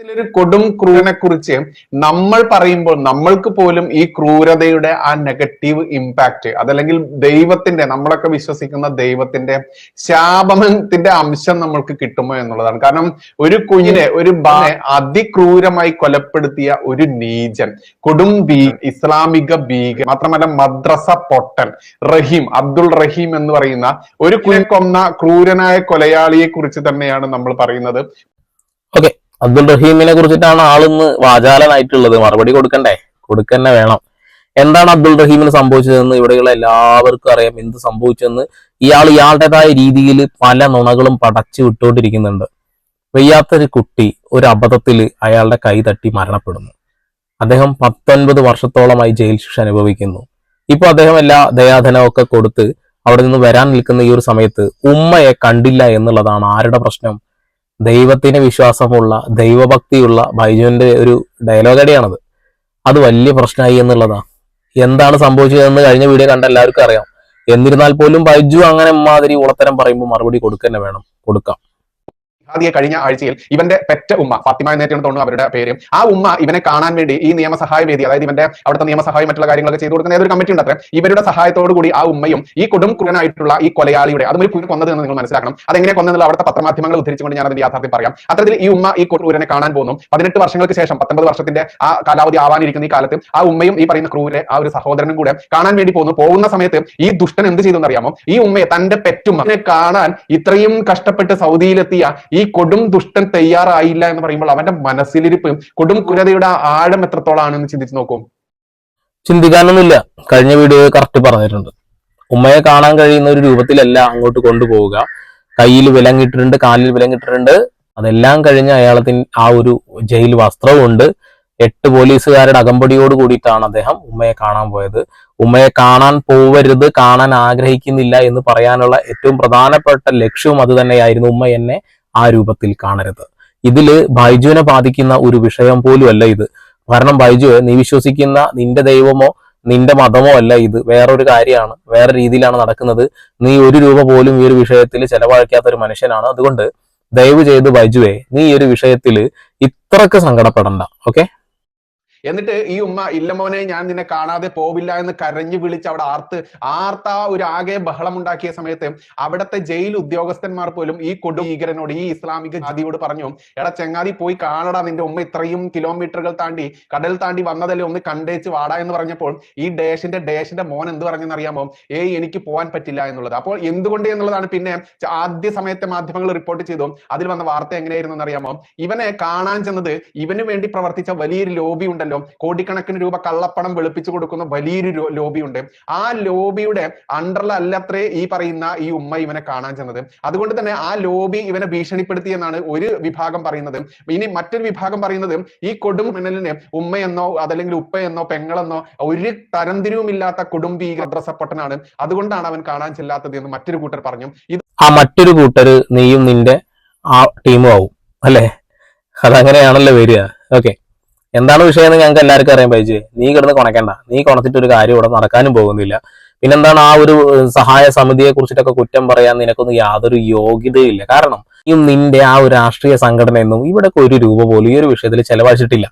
ഒരു കൊടും ക്രൂരനെ കുറിച്ച് നമ്മൾ പറയുമ്പോൾ നമ്മൾക്ക് പോലും ഈ ക്രൂരതയുടെ ആ നെഗറ്റീവ് ഇമ്പാക്ട് അതല്ലെങ്കിൽ ദൈവത്തിന്റെ നമ്മളൊക്കെ വിശ്വസിക്കുന്ന ദൈവത്തിന്റെ ശാപനത്തിന്റെ അംശം നമ്മൾക്ക് കിട്ടുമോ എന്നുള്ളതാണ്. കാരണം ഒരു കുഞ്ഞിനെ ഒരു അതിക്രൂരമായി കൊലപ്പെടുത്തിയ ഒരു നീചൻ കൊടും ബീ ഇസ്ലാമിക ഭീകൻ മാത്രമല്ല മദ്രസ പൊട്ടൻ റഹീം അബ്ദുൾ റഹീം എന്ന് പറയുന്ന ഒരു കുഞ്ഞ് കൊന്ന ക്രൂരനായ കൊലയാളിയെ കുറിച്ച് തന്നെയാണ് നമ്മൾ പറയുന്നത്. ഓക്കെ അബ്ദുൾ റഹീമിനെ കുറിച്ചിട്ടാണ് ആളിന്ന് വാചാലനായിട്ടുള്ളത്. മറുപടി കൊടുക്കണ്ടേ? കൊടുക്കന്നെ വേണം. എന്താണ് അബ്ദുൾ റഹീമിന് സംഭവിച്ചതെന്ന് ഇവിടെയുള്ള എല്ലാവർക്കും അറിയാം. എന്ത് സംഭവിച്ചെന്ന് ഇയാൾ ഇയാളുടേതായ രീതിയിൽ പല നുണകളും പടച്ചു വിട്ടുകൊണ്ടിരിക്കുന്നുണ്ട്. വയ്യാത്തൊരു കുട്ടി ഒരു അബദ്ധത്തിൽ അയാളുടെ കൈ തട്ടി മരണപ്പെടുന്നു. അദ്ദേഹം പത്തൊൻപത് വർഷത്തോളമായി ജയിൽ ശിക്ഷ അനുഭവിക്കുന്നു. ഇപ്പൊ അദ്ദേഹം എല്ലാ ദയാധനവും ഒക്കെ കൊടുത്ത് അവിടെ നിന്ന് വരാൻ നിൽക്കുന്ന ഈ ഒരു സമയത്ത് ഉമ്മയെ കണ്ടില്ല എന്നുള്ളതാണ് ആരുടെ പ്രശ്നം? ദൈവത്തിന് വിശ്വാസമുള്ള ദൈവഭക്തിയുള്ള ബൈജുവിന്റെ ഒരു ഡയലോഗ് അടിയാണത്. അത് വലിയ പ്രശ്നമായി എന്നുള്ളതാണ് എന്താണ് സംഭവിച്ചതെന്ന് കഴിഞ്ഞ വീഡിയോ കണ്ട എല്ലാവർക്കും അറിയാം. എന്നിരുന്നാൽ പോലും ബൈജു അങ്ങനെ മാതിരി ഉളത്തരം പറയുമ്പോൾ മറുപടി കൊടുക്കന്നെ വേണം. കൊടുക്കാം. ജിഹാദിയെ കഴിഞ്ഞ ആഴ്ചയിൽ ഇവന്റെ പെറ്റ ഉമ്മ ഫാത്തിമ എന്നേറ്റാണ് തോന്നുന്നു അവരുടെ പേര്. ആ ഉമ്മ ഇവനെ കാണാൻ വേണ്ടി ഈ നിയമസഹായ വേദി അതായത് ഇവന്റെ അവിടുത്തെ നിയമസഹായം മറ്റുള്ള കാര്യങ്ങളൊക്കെ ചെയ്തു കൊടുക്കുന്ന ഏതൊരു കമ്മിറ്റി ഉണ്ട് ഇവരുടെ സഹായത്തോടു കൂടി ആ ഉമ്മയും ഈ കൊടും ക്രൂരനായിട്ടുള്ള ഈ കൊലയാളിയുടെ അതും ഒരു കുരു കൊന്നത് എന്ന് നിങ്ങൾ മനസ്സിലാക്കണം. അതെങ്ങനെ കൊന്നതെന്നുള്ള അവിടുത്തെ പത്രമാധ്യമങ്ങൾ ഉദ്ധരിച്ചുകൊണ്ട് ഞാൻ അതിന്റെ യാഥാർത്ഥ്യം പറയാം. അത്തരത്തിൽ ഈ ഉമ്മ ഈ ക്രൂരനെ കാണാൻ പോകുന്നു. പതിനെട്ട് വർഷങ്ങൾക്ക് ശേഷം പത്തൊമ്പത് വർഷത്തിന്റെ ആ കാലാവധി ആവാനിരിക്കുന്ന ഈ കാലത്ത് ആ ഉമ്മയും ഈ പറയുന്ന ക്രൂരെ ആ ഒരു സഹോദരനും കൂടെ കാണാൻ വേണ്ടി പോകുന്നു. പോകുന്ന സമയത്ത് ഈ ദുഷ്ടൻ എന്ത് ചെയ്തു അറിയാമോ ഈ ഉമ്മയെ തന്റെ പെറ്റുമ്മനെ കാണാൻ ഇത്രയും കഷ്ടപ്പെട്ട് സൗദിയിലെത്തിയ ഈ കൊടും ദുഷ്ടൻ തയ്യാറായില്ല എന്ന് പറയുമ്പോൾ അവന്റെ മനസ്സിലിരിപ്പ് കൊടും ക്രൂരതയുടെ ആഴം എത്രത്തോളാണെന്ന് ചിന്തിച്ചു നോക്കും. ചിന്തിക്കാനൊന്നുമില്ല. കഴിഞ്ഞ വീഡിയോ കറക്റ്റ് പറഞ്ഞിട്ടുണ്ട്. ഉമ്മയെ കാണാൻ കഴിയുന്ന ഒരു രൂപത്തിലല്ല അങ്ങോട്ട് കൊണ്ടുപോവുക. കയ്യിൽ വിലങ്ങിട്ടിട്ടുണ്ട് കാലിൽ വിലങ്ങിട്ടിട്ടുണ്ട് അതെല്ലാം കഴിഞ്ഞ് അയാളത്തിന് ആ ഒരു ജയിൽ വസ്ത്രവുമുണ്ട്. എട്ട് പോലീസുകാരുടെ അകമ്പടിയോട് കൂടിയിട്ടാണ് അദ്ദേഹം ഉമ്മയെ കാണാൻ പോയത്. ഉമ്മയെ കാണാൻ പോവരുത് കാണാൻ ആഗ്രഹിക്കുന്നില്ല എന്ന് പറയാനുള്ള ഏറ്റവും പ്രധാനപ്പെട്ട ലക്ഷ്യവും അത് തന്നെയായിരുന്നു ഉമ്മ എന്നെ ആ രൂപത്തിൽ കാണരുത്. ഇതിൽ ബൈജുവിനെ ബാധിക്കുന്ന ഒരു വിഷയം പോലും അല്ല ഇത്. കാരണം ബൈജു നീ വിശ്വസിക്കുന്ന നിന്റെ ദൈവമോ നിന്റെ മതമോ അല്ല ഇത്. വേറൊരു കാര്യമാണ്. വേറെ രീതിയിലാണ് നടക്കുന്നത്. നീ ഒരു രൂപ പോലും ഈ ഒരു വിഷയത്തിൽ ചെലവഴിക്കാത്ത ഒരു മനുഷ്യനാണ്. അതുകൊണ്ട് ദയവ് ചെയ്ത് ബൈജുവെ നീ ഈ ഒരു വിഷയത്തിൽ ഇത്രക്ക് സങ്കടപ്പെടണ്ട. ഓക്കെ? എന്നിട്ട് ഈ ഉമ്മ ഇല്ല മോനെ ഞാൻ നിന്നെ കാണാതെ പോവില്ല എന്ന് കരഞ്ഞു വിളിച്ച് അവിടെ ആർത്ത് ആർത്ത ഒരു ആകെ ബഹളം ഉണ്ടാക്കിയ സമയത്ത് അവിടുത്തെ ജയിൽ ഉദ്യോഗസ്ഥന്മാർ പോലും ഈ കൊടുഭീകരനോട് ഈ ഇസ്ലാമിക ജാതിയോട് പറഞ്ഞു എടാ ചെങ്ങാതി പോയി കാണടാ നിന്റെ ഉമ്മ ഇത്രയും കിലോമീറ്ററുകൾ താണ്ടി കടൽ താണ്ടി വന്നതല്ലേ ഒന്ന് കണ്ടേച്ച് വാടാ എന്ന് പറഞ്ഞപ്പോൾ ഈ ഡേഷിന്റെ ഡേഷിന്റെ മോൻ എന്ത് പറഞ്ഞെന്ന് അറിയാമോ? ഏയ് എനിക്ക് പോകാൻ പറ്റില്ല എന്നുള്ളത്. അപ്പോൾ എന്തുകൊണ്ട് എന്നുള്ളതാണ് പിന്നെ ആദ്യ സമയത്തെ മാധ്യമങ്ങൾ റിപ്പോർട്ട് ചെയ്തു. അതിൽ വന്ന വാർത്ത എങ്ങനെയായിരുന്നു എന്നറിയാമോ ഇവനെ കാണാൻ ചെന്നത് ഇവന് വേണ്ടി പ്രവർത്തിച്ച വലിയൊരു ലോബി ഉണ്ടല്ലോ. കോടിക്കണക്കിന് രൂപ കള്ളപ്പണം വെളുപ്പിച്ചു കൊടുക്കുന്ന വലിയൊരു ലോബി ഉണ്ട് ആ ലോബിയുടെ അണ്ടറിലല്ലത്രേ ഈ പറയുന്ന ഈ ഉമ്മ ഇവനെ കാണാൻ ചെന്നത്. അതുകൊണ്ട് തന്നെ ആ ലോബി ഇവനെ ഭീഷണിപ്പെടുത്തി എന്നാണ് ഒരു വിഭാഗം പറയുന്നത്. ഇനി മറ്റൊരു വിഭാഗം പറയുന്നത് ഈ കൊടും ഉമ്മയെന്നോ അതല്ലെങ്കിൽ ഉപ്പയെന്നോ പെങ്ങളെന്നോ ഒരു തരംതിരിവുമില്ലാത്ത കൊടുംബീക ഡ്രസ്സപ്പൊട്ടനാണ് അതുകൊണ്ടാണ് അവൻ കാണാൻ ചെല്ലാത്തത് എന്ന് മറ്റൊരു കൂട്ടർ പറഞ്ഞു. ഇത് ആ മറ്റൊരു കൂട്ടർ നീയും നിന്റെ ആ ടീമും ആവും. അല്ലേ? അതങ്ങനെയാണല്ലോ വരിക. ഓക്കെ. എന്താണ് വിഷയം എന്ന് ഞങ്ങൾക്ക് എല്ലാവർക്കും അറിയാൻ പൈജ് നീ കിടന്ന് കൊണക്കേണ്ട. നീ കൊണത്തിട്ട് ഒരു കാര്യം ഇവിടെ നടക്കാനും പോകുന്നില്ല. പിന്നെന്താണ് ആ ഒരു സഹായ സമിതിയെ കുറിച്ചിട്ടൊക്കെ കുറ്റം പറയാൻ നിനക്കൊന്നും യാതൊരു യോഗ്യതയില്ല. കാരണം ഈ നിന്റെ ആ ഒരു രാഷ്ട്രീയ സംഘടനയൊന്നും ഇവിടെ ഒരു രൂപ പോലും ഈ ഒരു വിഷയത്തിൽ ചെലവഴിച്ചിട്ടില്ല.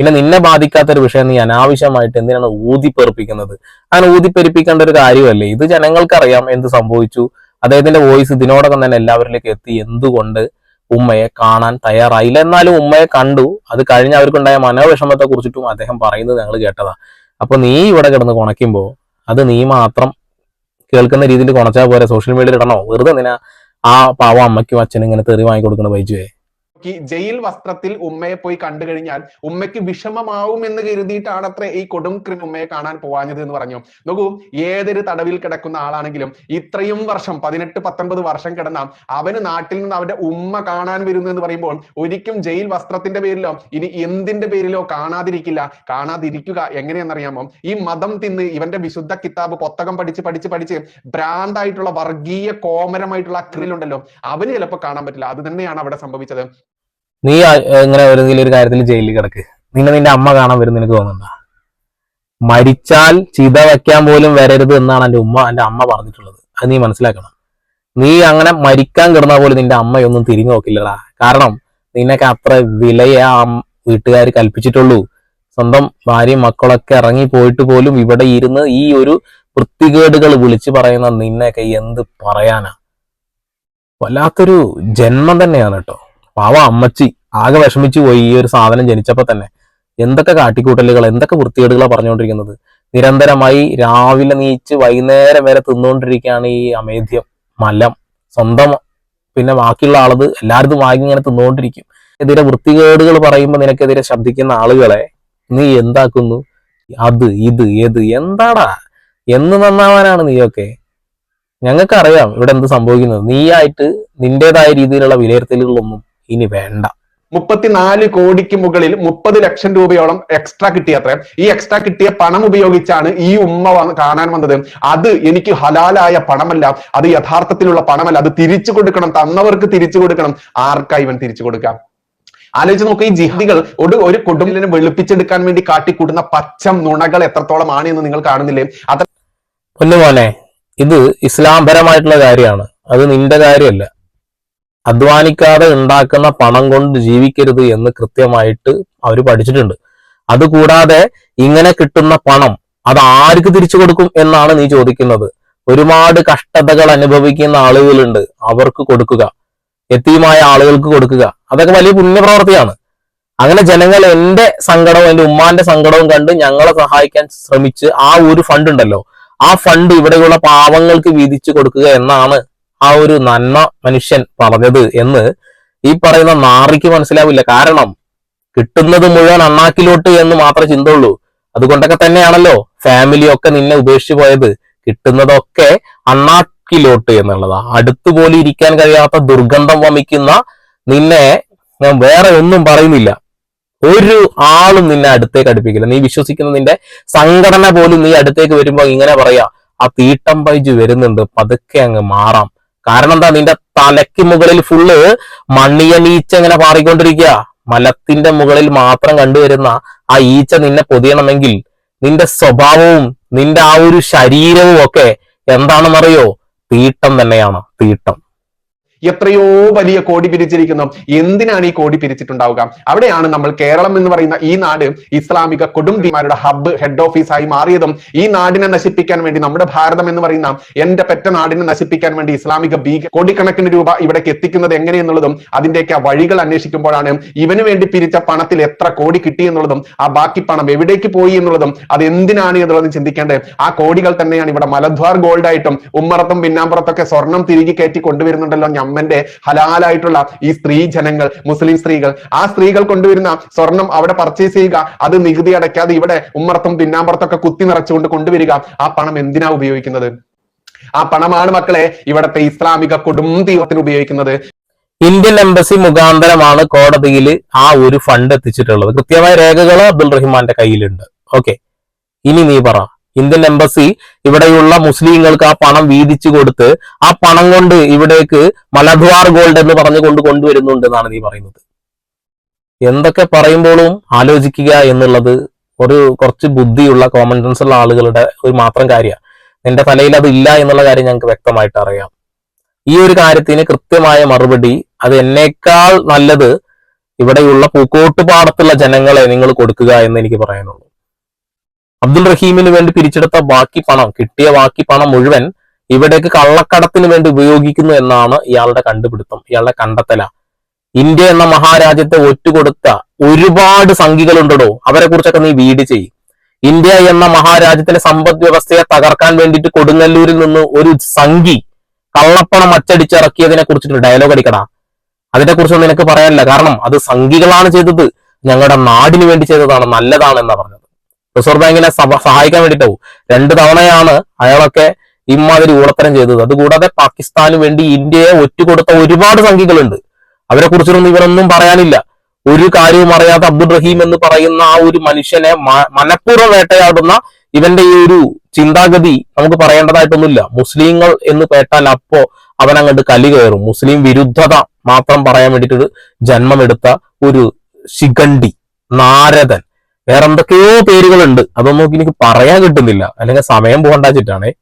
പിന്നെ നിന്നെ ബാധിക്കാത്ത ഒരു വിഷയം നീ അനാവശ്യമായിട്ട് എന്തിനാണ് ഊതിപ്പെറുപ്പിക്കുന്നത്? അങ്ങനെ ഊതിപ്പെരുപ്പിക്കേണ്ട ഒരു കാര്യമല്ലേ? ഇത് ജനങ്ങൾക്കറിയാം എന്ത് സംഭവിച്ചു. അദ്ദേഹത്തിന്റെ വോയിസ് ഇതിനോടകം തന്നെ എല്ലാവരിലേക്ക് എത്തി. എന്തുകൊണ്ട്? ഉമ്മയെ കാണാൻ തയ്യാറായില്ല. എന്നാലും ഉമ്മയെ കണ്ടു. അത് കഴിഞ്ഞ അവർക്കുണ്ടായ മനോവിഷമത്തെ കുറിച്ചിട്ടും അദ്ദേഹം പറയുന്നത് ഞങ്ങൾ കേട്ടതാ. അപ്പൊ നീ ഇവിടെ കിടന്ന് കുണയ്ക്കുമ്പോ അത് നീ മാത്രം കേൾക്കുന്ന രീതിയിൽ കുണച്ചാൽ പോരെ? സോഷ്യൽ മീഡിയയിൽ ഇടണോ? വെറുതെ നിന ആ പാവ അമ്മയ്ക്കും അച്ഛനും ഇങ്ങനെ തെറി വാങ്ങിക്കൊടുക്കുന്ന ബൈജുവേ? ഈ ജയിൽ വസ്ത്രത്തിൽ ഉമ്മയെ പോയി കണ്ടു കഴിഞ്ഞാൽ ഉമ്മയ്ക്ക് വിഷമമാവും എന്ന് കരുതിയിട്ടാണ് അത്ര ഈ കൊടുംക്രിൻ ഉമ്മയെ കാണാൻ പോവാഞ്ഞത് എന്ന് പറഞ്ഞു. നോക്കൂ ഏതൊരു തടവിൽ കിടക്കുന്ന ആളാണെങ്കിലും ഇത്രയും വർഷം പതിനെട്ട് പത്തൊൻപത് വർഷം കിടന്ന അവന് നാട്ടിൽ നിന്ന് അവന്റെ ഉമ്മ കാണാൻ വരുന്നു എന്ന് പറയുമ്പോൾ ഒരിക്കലും ജയിൽ വസ്ത്രത്തിന്റെ പേരിലോ ഇനി എന്തിന്റെ പേരിലോ കാണാതിരിക്കില്ല. കാണാതിരിക്കുക എങ്ങനെയെന്നറിയാമോ ഈ മതം തിന്ന് ഇവന്റെ വിശുദ്ധ കിതാബ് പുസ്തകം പഠിച്ച് പഠിച്ച് പഠിച്ച് ഭ്രാന്തായിട്ടുള്ള വർഗീയ കോമരമായിട്ടുള്ള അക്രിലുണ്ടല്ലോ അവന് ചിലപ്പോൾ കാണാൻ പറ്റില്ല. അത് തന്നെയാണ് അവിടെ സംഭവിച്ചത്. നീ ഇങ്ങനെ ഏതെങ്കിലും ഒരു കാര്യത്തിൽ ജയിലിൽ കിടക്ക്. നിന്നെ നിന്റെ അമ്മ കാണാൻ വരും നിനക്ക് തോന്നുന്നുണ്ടോ? മരിച്ചാൽ ചിത വയ്ക്കാൻ പോലും വരരുത് എന്നാണ് എന്റെ ഉമ്മ എന്റെ അമ്മ പറഞ്ഞിട്ടുള്ളത്. അത് നീ മനസ്സിലാക്കണം. നീ അങ്ങനെ മരിക്കാൻ കിടന്ന പോലും നിന്റെ അമ്മയൊന്നും തിരിഞ്ഞു നോക്കില്ലടാ. കാരണം നിന്നൊക്കെ അത്ര വിലയെ ആ വീട്ടുകാർ കൽപ്പിച്ചിട്ടുള്ളൂ. സ്വന്തം ഭാര്യയും മക്കളൊക്കെ ഇറങ്ങി പോയിട്ട് പോലും ഇവിടെ ഇരുന്ന് ഈ ഒരു വൃത്തികേടുകൾ വിളിച്ചു പറയുന്ന നിന്നെയൊക്കെ എന്ത് പറയാനാ? വല്ലാത്തൊരു ജന്മം തന്നെയാണ് കേട്ടോ. പാവ അമ്മച്ചി ആകെ വിഷമിച്ചു പോയി ഈ ഒരു സാധനം ജനിച്ചപ്പോൾ തന്നെ. എന്തൊക്കെ കാട്ടിക്കൂട്ടലുകൾ എന്തൊക്കെ വൃത്തികേടുകളാണ് പറഞ്ഞുകൊണ്ടിരിക്കുന്നത്? നിരന്തരമായി രാവിലെ നീച്ച് വൈകുന്നേരം വരെ തിന്നുകൊണ്ടിരിക്കുകയാണ് ഈ അമേധ്യം മലം. സ്വന്തം പിന്നെ ബാക്കിയുള്ള ആളത് എല്ലായിടത്തും വാങ്ങി ഇങ്ങനെ തിന്നുകൊണ്ടിരിക്കും. എതിരെ വൃത്തികേടുകൾ പറയുമ്പോൾ നിനക്കെതിരെ ശബ്ദിക്കുന്ന ആളുകളെ നീ എന്താക്കുന്നു? അത് ഇത് ഏത് എന്താടാ? എന്ന് നന്നാവാനാണ് നീയൊക്കെ. ഞങ്ങൾക്കറിയാം ഇവിടെ എന്ത് സംഭവിക്കുന്നത്. നീയായിട്ട് നിന്റേതായ രീതിയിലുള്ള വിലയിരുത്തലുകളൊന്നും ഇനി വേണ്ട. മുപ്പത്തിനാല് കോടിക്ക് മുകളിൽ മുപ്പത് ലക്ഷം രൂപയോളം എക്സ്ട്രാ കിട്ടിയത്രേ ഈ എക്സ്ട്രാ കിട്ടിയ പണം ഉപയോഗിച്ചാണ് ഈ ഉമ്മ കാണാൻ വന്നത്. അത് എനിക്ക് ഹലാലായ പണമല്ല. അത് യഥാർത്ഥത്തിലുള്ള പണമല്ല. അത് തിരിച്ചു കൊടുക്കണം. തന്നവർക്ക് തിരിച്ചു കൊടുക്കണം. ആർക്കാ ഇവൻ തിരിച്ചു കൊടുക്കാം? ആലോചിച്ച് നോക്ക് ഈ ജിഹാദികൾ ഒരു ഒരു കുടുംബത്തിനെ വെളുപ്പിച്ചെടുക്കാൻ വേണ്ടി കാട്ടിക്കൂട്ടുന്ന പച്ചം നുണകൾ എത്രത്തോളം ആണ് എന്ന് നിങ്ങൾ കാണുന്നില്ലേ? അത് പൊന്നുമോനെ ഇത് ഇസ്ലാംപരമായിട്ടുള്ള കാര്യമാണ്. അത് നിന്റെ കാര്യമല്ല. അധ്വാനിക്കാതെ ഉണ്ടാക്കുന്ന പണം കൊണ്ട് ജീവിക്കരുത് എന്ന് കൃത്യമായിട്ട് അവർ പഠിച്ചിട്ടുണ്ട്. അതുകൂടാതെ ഇങ്ങനെ കിട്ടുന്ന പണം അത് ആർക്ക് തിരിച്ചു കൊടുക്കും എന്നാണ് നീ ചോദിക്കുന്നത്. ഒരുപാട് കഷ്ടതകൾ അനുഭവിക്കുന്ന ആളുകളുണ്ട് അവർക്ക് കൊടുക്കുക. എത്തിയുമായ ആളുകൾക്ക് കൊടുക്കുക. അതൊക്കെ വലിയ പുണ്യപ്രവർത്തിയാണ്. അങ്ങനെ ജനങ്ങൾ എന്റെ സങ്കടവും എന്റെ ഉമ്മാന്റെ സങ്കടവും കണ്ട് ഞങ്ങളെ സഹായിക്കാൻ ശ്രമിച്ച് ആ ഒരു ഫണ്ട് ഉണ്ടല്ലോ. ആ ഫണ്ട് ഇവിടെയുള്ള പാവങ്ങൾക്ക് വീതിച്ചു കൊടുക്കുക എന്നാണ് ആ ഒരു നന്മ മനുഷ്യൻ പറഞ്ഞത് എന്ന് ഈ പറയുന്ന നാറിക്ക് മനസ്സിലാവില്ല. കാരണം കിട്ടുന്നത് മുഴുവൻ അണ്ണാക്കിലോട്ട് എന്ന് മാത്രമേ ചിന്തയുള്ളൂ അതുകൊണ്ടൊക്കെ തന്നെയാണല്ലോ ഫാമിലിയൊക്കെ നിന്നെ ഉപേക്ഷിച്ചു പോയത്. കിട്ടുന്നതൊക്കെ അണ്ണാക്കിലോട്ട് എന്നുള്ളതാ. അടുത്തുപോലെ ഇരിക്കാൻ കഴിയാത്ത ദുർഗന്ധം വമിക്കുന്ന നിന്നെ ഞാൻ വേറെ ഒന്നും പറയുന്നില്ല. ഒരു ആളും നിന്നെ അടുത്തേക്ക് അടുപ്പിക്കില്ല. നീ വിശ്വസിക്കുന്ന നിന്റെ സംഘടന പോലും നീ അടുത്തേക്ക് വരുമ്പോൾ ഇങ്ങനെ പറയാ ആ തീട്ടം പൈജ് വരുന്നുണ്ട്. പതുക്കെ അങ്ങ് മാറാം. കാരണം എന്താ നിന്റെ തലയ്ക്ക് മുകളിൽ ഫുള്ള് മണ്ണിയ നീച്ച ഇങ്ങനെ പാറിക്കൊണ്ടിരിക്കുക. മലത്തിന്റെ മുകളിൽ മാത്രം കണ്ടുവരുന്ന ആ ഈച്ച നിന്നെ പൊതിയണമെങ്കിൽ നിന്റെ സ്വഭാവവും നിന്റെ ആ ഒരു ശരീരവും ഒക്കെ എന്താണെന്നറിയോ? തീട്ടം തന്നെയാണ്. തീട്ടം. എത്രയോ വലിയ കോടി പിരിച്ചിരിക്കുന്നു. എന്തിനാണ് ഈ കോടി പിരിച്ചിട്ടുണ്ടാവുക? അവിടെയാണ് നമ്മൾ കേരളം എന്ന് പറയുന്ന ഈ നാട് ഇസ്ലാമിക കൊടുംബിമാരുടെ ഹബ്ബ് ഹെഡ് ഓഫീസായി മാറിയതും ഈ നാടിനെ നശിപ്പിക്കാൻ വേണ്ടി നമ്മുടെ ഭാരതം എന്ന് പറയുന്ന എന്റെ പെറ്റ നാടിനെ നശിപ്പിക്കാൻ വേണ്ടി ഇസ്ലാമിക ഭീക കോടിക്കണക്കിന് രൂപ ഇവിടേക്ക് എത്തിക്കുന്നത് എങ്ങനെയെന്നുള്ളതും അതിന്റെയൊക്കെ ആ വഴികൾ അന്വേഷിക്കുമ്പോഴാണ് ഇവന് വേണ്ടി പിരിച്ച പണത്തിൽ എത്ര കോടി കിട്ടി എന്നുള്ളതും ആ ബാക്കി പണം എവിടേക്ക് പോയി എന്നുള്ളതും അത് എന്തിനാണ് എന്നുള്ളതും ചിന്തിക്കേണ്ടത്. ആ കോടികൾ തന്നെയാണ് ഇവിടെ മലദ്വാർ ഗോൾഡ് ആയിട്ടും ഉമ്മറത്തും പിന്നാമ്പുറത്തൊക്കെ സ്വർണം തിരികെ കയറ്റി കൊണ്ടുവരുന്നുണ്ടല്ലോ ഞമ്മന്റെ ഹലാലായിട്ടുള്ള ഈ സ്ത്രീ ജനങ്ങൾ മുസ്ലിം സ്ത്രീകൾ ആ സ്ത്രീകൾ കൊണ്ടുവരുന്ന സ്വർണം അവിടെ പർച്ചേസ് ചെയ്യുക അത് നികുതി അടയ്ക്കാതെ ഇവിടെ ഉമ്മറത്തും പിന്നാമ്പുറത്തൊക്കെ കുത്തി നിറച്ചുകൊണ്ട് കൊണ്ടുവരിക ആ പണം എന്തിനാ ഉപയോഗിക്കുന്നത്? ആ പണമാണ് മക്കളെ ഇവിടത്തെ ഇസ്ലാമിക കൊടുംതീവത്തിന് ഉപയോഗിക്കുന്നത്. ഇന്ത്യൻ എംബസി മുഖാന്തരമാണ് കോടതിയിൽ ആ ഒരു ഫണ്ട് എത്തിച്ചിട്ടുള്ളത്. കൃത്യമായ രേഖകൾ അബ്ദുൾ റഹ്മാന്റെ കയ്യിലുണ്ട്. ഓക്കെ ഇനി നീ പറ. ഇന്ത്യൻ എംബസി ഇവിടെയുള്ള മുസ്ലിങ്ങൾക്ക് ആ പണം വീതിച്ചു കൊടുത്ത് ആ പണം കൊണ്ട് ഇവിടേക്ക് മലദ്വാർ ഗോൾഡ് എന്ന് പറഞ്ഞുകൊണ്ട് കൊണ്ടുവരുന്നുണ്ട് എന്നാണ് നീ പറയുന്നത്. എന്തൊക്കെ പറയുമ്പോഴും ആലോചിക്കുക എന്നുള്ളത് ഒരു കുറച്ച് ബുദ്ധിയുള്ള കോമൺ സെൻസ് ഉള്ള ആളുകളുടെ ഒരു മാത്രം കാര്യമാണ്. നിന്റെ തലയിൽ അത് ഇല്ല എന്നുള്ള കാര്യം ഞങ്ങൾക്ക് വ്യക്തമായിട്ട് അറിയാം. ഈ ഒരു കാര്യത്തിന് കൃത്യമായ മറുപടി അത് എന്നേക്കാൾ നല്ലത് ഇവിടെയുള്ള പൂക്കോട്ടുപാടത്തുള്ള ജനങ്ങളെ നിങ്ങൾ കൊടുക്കുക എന്ന് എനിക്ക് പറയാനുള്ളൂ. അബ്ദുൾ റഹീമിന് വേണ്ടി പിരിച്ചെടുത്ത ബാക്കി പണം കിട്ടിയ ബാക്കി പണം മുഴുവൻ ഇവിടേക്ക് കള്ളക്കടത്തിന് വേണ്ടി ഉപയോഗിക്കുന്നു എന്നാണ് ഇയാളുടെ കണ്ടുപിടുത്തം ഇയാളുടെ കണ്ടെത്തല. ഇന്ത്യ എന്ന മഹാരാജ്യത്തെ ഒറ്റുകൊടുത്ത ഒരുപാട് സംഖികളുണ്ടോ അവരെ കുറിച്ചൊക്കെ നീ വീട് ചെയ്യും. ഇന്ത്യ എന്ന മഹാരാജ്യത്തിന്റെ സമ്പദ് വ്യവസ്ഥയെ തകർക്കാൻ വേണ്ടിയിട്ട് കൊടുങ്ങല്ലൂരിൽ നിന്ന് ഒരു സംഖി കള്ളപ്പണം അച്ചടിച്ചിറക്കിയതിനെ കുറിച്ചിട്ട് ഡയലോഗ് അടിക്കടാ. അതിനെ കുറിച്ചൊന്നും നിനക്ക് പറയാനില്ല. കാരണം അത് സംഘികളാണ് ചെയ്തത്. ഞങ്ങളുടെ നാടിന് വേണ്ടി ചെയ്തതാണ് നല്ലതാണ് എന്നാ പറഞ്ഞത്. റിസർവ് ബാങ്കിനെ സഹായിക്കാൻ വേണ്ടിയിട്ടാവും രണ്ട് തവണയാണ് അയാളൊക്കെ ഇമാതിരി ഊളത്തരം ചെയ്തത്. അതുകൂടാതെ പാകിസ്ഥാന് വേണ്ടി ഇന്ത്യയെ ഒറ്റുകൊടുത്ത ഒരുപാട് സംഖ്യകളുണ്ട്. അവരെ കുറിച്ചൊന്നും ഇവരൊന്നും പറയാനില്ല. ഒരു കാര്യവും അറിയാത്ത അബ്ദുൾ റഹീം എന്ന് പറയുന്ന ആ ഒരു മനുഷ്യനെ മനഃപൂർവം വേട്ടയാടുന്ന ഇവന്റെ ഈ ഒരു ചിന്താഗതി നമുക്ക് പറയേണ്ടതായിട്ടൊന്നുമില്ല. മുസ്ലിങ്ങൾ എന്ന് കേട്ടാൽ അപ്പോ അവൻ അങ്ങോട്ട് കലി കയറും. മുസ്ലിം വിരുദ്ധത മാത്രം പറയാൻ വേണ്ടിയിട്ട് ജന്മമെടുത്ത ഒരു ശിഖണ്ഡി നാരദൻ. വേറെ എന്തൊക്കെയോ പേരുകളുണ്ട്. അതൊന്നും എനിക്ക് പറയാൻ കിട്ടുന്നില്ല. അല്ലെങ്കിൽ സമയം പോകണ്ടാച്ചിട്ടാണേ.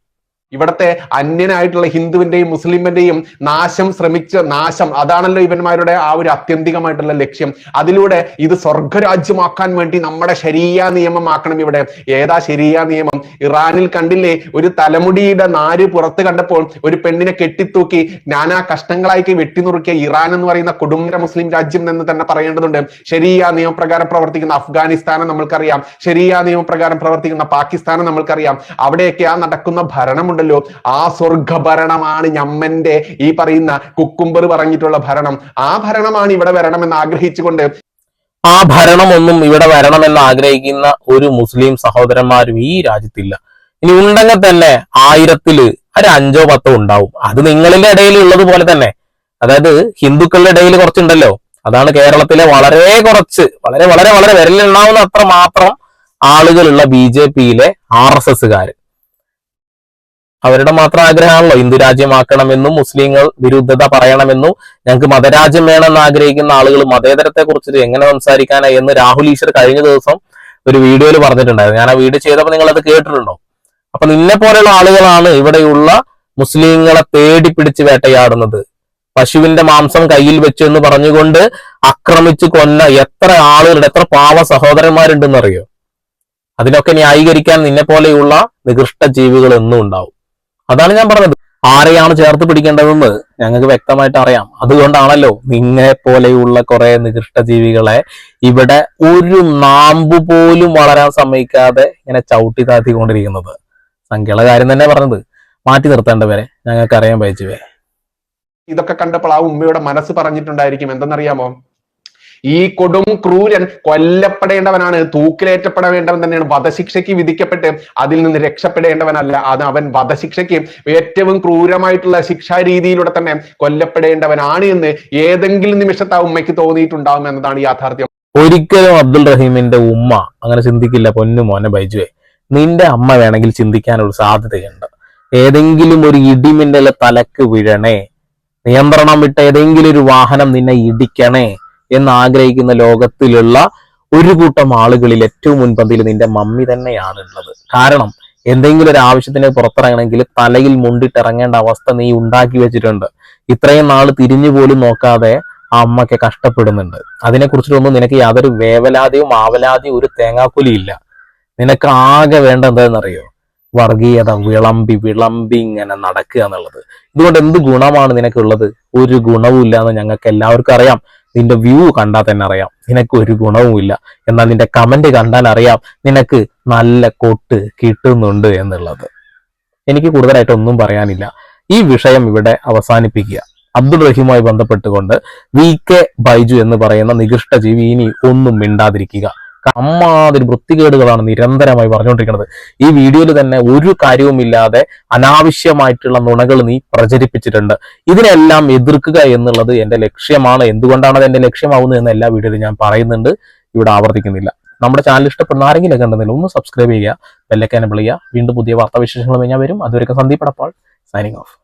ഇവിടത്തെ അന്യനായിട്ടുള്ള ഹിന്ദുവിന്റെയും മുസ്ലിമിന്റെയും നാശം ശ്രമിച്ച നാശം അതാണല്ലോ ഇവന്മാരുടെ ആ ഒരു അത്യന്തികമായിട്ടുള്ള ലക്ഷ്യം. അതിലൂടെ ഇത് സ്വർഗരാജ്യമാക്കാൻ വേണ്ടി നമ്മുടെ ശരിയ നിയമമാക്കണം ഇവിടെ. ഏതാ ശരിയ നിയമം? ഇറാനിൽ കണ്ടില്ലേ ഒരു തലമുടിയുടെ നാര് പുറത്ത് കണ്ടപ്പോൾ ഒരു പെണ്ണിനെ കെട്ടിത്തൂക്കി നാനാ കഷ്ണങ്ങളായി വെട്ടിനുറുക്കിയ ഇറാൻ എന്ന് പറയുന്ന കൊടുങ്കര മുസ്ലിം രാജ്യം എന്ന് തന്നെ പറയേണ്ടതുണ്ട്. ശരിയ നിയമപ്രകാരം പ്രവർത്തിക്കുന്ന അഫ്ഗാനിസ്ഥാനെ നമ്മൾക്കറിയാം. ശരിയ നിയമപ്രകാരം പ്രവർത്തിക്കുന്ന പാകിസ്ഥാനെ നമ്മൾക്കറിയാം. അവിടെയൊക്കെ ആ നടക്കുന്ന ഭരണമുണ്ടല്ലോ ആ സ്വർഗ ഭരണമാണ് ഞമ്മന്റെ ഈ പറയുന്ന കുക്കുംബർ പറഞ്ഞിട്ടുള്ള ഭരണം. ആ ഭരണമാണ് ഇവിടെ വരണമെന്ന് ആഗ്രഹിച്ചുകൊണ്ട് ആ ഭരണമൊന്നും ഇവിടെ വരണമെന്ന് ആഗ്രഹിക്കുന്ന ഒരു മുസ്ലിം സഹോദരന്മാരും ഈ രാജ്യത്തില്ല. ഇനി ഉണ്ടെങ്കിൽ തന്നെ ആയിരത്തിൽ ഒരു അഞ്ചോ പത്തോ ഉണ്ടാവും. അത് നിങ്ങളുടെ ഇടയിൽ ഉള്ളത് പോലെ തന്നെ. അതായത് ഹിന്ദുക്കളുടെ ഇടയിൽ കുറച്ചുണ്ടല്ലോ. അതാണ് കേരളത്തിലെ വളരെ കുറച്ച് വളരെ വളരെ വളരെ വിരലിലുണ്ടാവുന്ന അത്ര മാത്രം ആളുകളുള്ള ബി ജെ പിയിലെ ആർ എസ് എസ്സുകാര്. അവരുടെ മാത്രം ആഗ്രഹമാണല്ലോ ഹിന്ദു രാജ്യമാക്കണമെന്നും മുസ്ലിങ്ങൾ വിരുദ്ധത പറയണമെന്നും ഞങ്ങൾക്ക് മതരാജ്യം വേണമെന്ന് ആഗ്രഹിക്കുന്ന ആളുകൾ മതേതരത്തെ കുറിച്ച് എങ്ങനെ സംസാരിക്കാനായി എന്ന് രാഹുൽ ഈശ്വർ കഴിഞ്ഞ ദിവസം ഒരു വീഡിയോയിൽ പറഞ്ഞിട്ടുണ്ടായിരുന്നു. ഞാൻ ആ വീഡിയോ ചെയ്തപ്പോൾ നിങ്ങൾ അത് കേട്ടിട്ടുണ്ടോ? അപ്പൊ നിന്നെ പോലെയുള്ള ആളുകളാണ് ഇവിടെയുള്ള മുസ്ലിങ്ങളെ തേടി പിടിച്ച് വേട്ടയാടുന്നത്. പശുവിന്റെ മാംസം കയ്യിൽ വെച്ചു എന്ന് പറഞ്ഞുകൊണ്ട് ആക്രമിച്ച് കൊന്ന എത്ര ആളുകളുടെ എത്ര പാവ സഹോദരന്മാരുണ്ടെന്നറിയോ? അതിനൊക്കെ ന്യായീകരിക്കാൻ നിന്നെ പോലെയുള്ള നികൃഷ്ട ജീവികൾ എന്നും ഉണ്ടാവും. അതാണ് ഞാൻ പറഞ്ഞത്. ആരെയാണ് ചേർത്ത് പിടിക്കേണ്ടതെന്ന് ഞങ്ങൾക്ക് വ്യക്തമായിട്ട് അറിയാം. അതുകൊണ്ടാണല്ലോ നിങ്ങളെ പോലെയുള്ള കുറെ നികൃഷ്ട ജീവികളെ ഇവിടെ ഒരു നാമ്പ് പോലും വളരാൻ സമ്മതിക്കാതെ ഇങ്ങനെ ചവിട്ടി താത്തിക്കൊണ്ടിരിക്കുന്നത് സംഖ്യയുടെ കാര്യം തന്നെ പറഞ്ഞത്. മാറ്റി നിർത്തേണ്ടവരെ ഞങ്ങൾക്ക് അറിയാൻ പയച്ചുവേ ഇതൊക്കെ കണ്ടപ്പോൾ ആ ഉമ്മയുടെ മനസ്സ് പറഞ്ഞിട്ടുണ്ടായിരിക്കും. എന്തെന്നറിയാമോ? ഈ കൊടും ക്രൂരൻ കൊല്ലപ്പെടേണ്ടവനാണ് തൂക്കിലേറ്റപ്പെടേണ്ടവൻ തന്നെയാണ്. വധശിക്ഷയ്ക്ക് വിധിക്കപ്പെട്ട് അതിൽ നിന്ന് രക്ഷപ്പെടേണ്ടവനല്ല. അത് അവൻ വധശിക്ഷയ്ക്ക് ഏറ്റവും ക്രൂരമായിട്ടുള്ള ശിക്ഷാ രീതിയിലൂടെ തന്നെ കൊല്ലപ്പെടേണ്ടവനാണ് എന്ന് ഏതെങ്കിലും നിമിഷത്ത് ആ ഉമ്മയ്ക്ക് തോന്നിയിട്ടുണ്ടാവും എന്നതാണ് യാഥാർത്ഥ്യം. ഒരിക്കലും അബ്ദുൾ റഹീമിന്റെ ഉമ്മ അങ്ങനെ ചിന്തിക്കില്ല പൊന്നു മോനെ ബൈജുവെ. നിന്റെ അമ്മ വേണമെങ്കിൽ ചിന്തിക്കാനൊരു സാധ്യതയുണ്ട്. ഏതെങ്കിലും ഒരു ഇടിമിന്റെ തലക്ക് വീഴണേ നിയന്ത്രണം വിട്ട ഏതെങ്കിലും ഒരു വാഹനം നിന്നെ ഇടിക്കണേ എന്ന് ആഗ്രഹിക്കുന്ന ലോകത്തിലുള്ള ഒരു കൂട്ടം ആളുകളിൽ ഏറ്റവും മുൻപന്തിയിൽ നിന്റെ മമ്മി തന്നെയാണ് ഉള്ളത് കാരണം എന്തെങ്കിലും ഒരു ആവശ്യത്തിന് പുറത്തിറങ്ങണമെങ്കിൽ തലയിൽ മുണ്ടിട്ടിറങ്ങേണ്ട അവസ്ഥ നീ ഉണ്ടാക്കി വെച്ചിട്ടുണ്ട്. ഇത്രയും നാൾ തിരിഞ്ഞു പോലും നോക്കാതെ ആ അമ്മയ്ക്ക് കഷ്ടപ്പെടുന്നുണ്ട്. അതിനെ കുറിച്ചിട്ടൊന്നും നിനക്ക് യാതൊരു വേവലാതെയും ആവലാതെയും ഒരു തേങ്ങാക്കുലിയും ഇല്ല നിനക്ക് ആകെ വേണ്ട എന്താണെന്നറിയോ? വർഗീയത വിളമ്പി വിളമ്പി ഇങ്ങനെ നടക്കുക എന്നുള്ളത്. ഇതുകൊണ്ട് എന്ത് ഗുണമാണ് നിനക്കുള്ളത്? ഒരു ഗുണവും ഇല്ല എന്ന് ഞങ്ങൾക്ക് എല്ലാവർക്കും അറിയാം. നിന്റെ വ്യൂ കണ്ടാൽ തന്നെ അറിയാം. നിനക്ക് ഒരു ഗുണവുമില്ല. എന്നാൽ നിന്റെ കമന്റ് കണ്ടാൽ അറിയാം നിനക്ക് നല്ല കൊട്ട് കിട്ടുന്നുണ്ട് എന്നുള്ളത്. എനിക്ക് കൂടുതലായിട്ട് ഒന്നും പറയാനില്ല. ഈ വിഷയം ഇവിടെ അവസാനിപ്പിക്കുക. അബ്ദുൾ റഹീമുമായി ബന്ധപ്പെട്ടുകൊണ്ട് വി കെ ബൈജു എന്ന് പറയുന്ന നികൃഷ്ട ജീവി ഇനി ഒന്നും മിണ്ടാതിരിക്കുക. അമ്മാതിരി വൃത്തികേടുകളാണ് നിരന്തരമായി പറഞ്ഞുകൊണ്ടിരിക്കുന്നത്. ഈ വീഡിയോയിൽ തന്നെ ഒരു കാര്യവുമില്ലാതെ അനാവശ്യമായിട്ടുള്ള നുണകൾ നീ പ്രചരിപ്പിച്ചിട്ടുണ്ട്. ഇതിനെല്ലാം എതിർക്കുക എന്നുള്ളത് എന്റെ ലക്ഷ്യമാണ്. എന്തുകൊണ്ടാണ് അത് എന്റെ ലക്ഷ്യമാവുന്നത് എന്ന് എല്ലാ വീഡിയോയിലും ഞാൻ പറയുന്നുണ്ട്. ഇവിടെ ആവർത്തിക്കുന്നില്ല. നമ്മുടെ ചാനൽ ഇഷ്ടപ്പെടുന്ന ആരെങ്കിലും കണ്ടെന്നില്ല ഒന്ന് സബ്സ്ക്രൈബ് ചെയ്യുക ബെല്ലൈക്കൻ എനബിൾ ചെയ്യുക. വീണ്ടും പുതിയ വാർത്താവിശേഷങ്ങളുമായി ഞാൻ വരും. അതുവരെ സന്ദീപ് അടപ്പാൾ സൈനിങ് ഓഫ്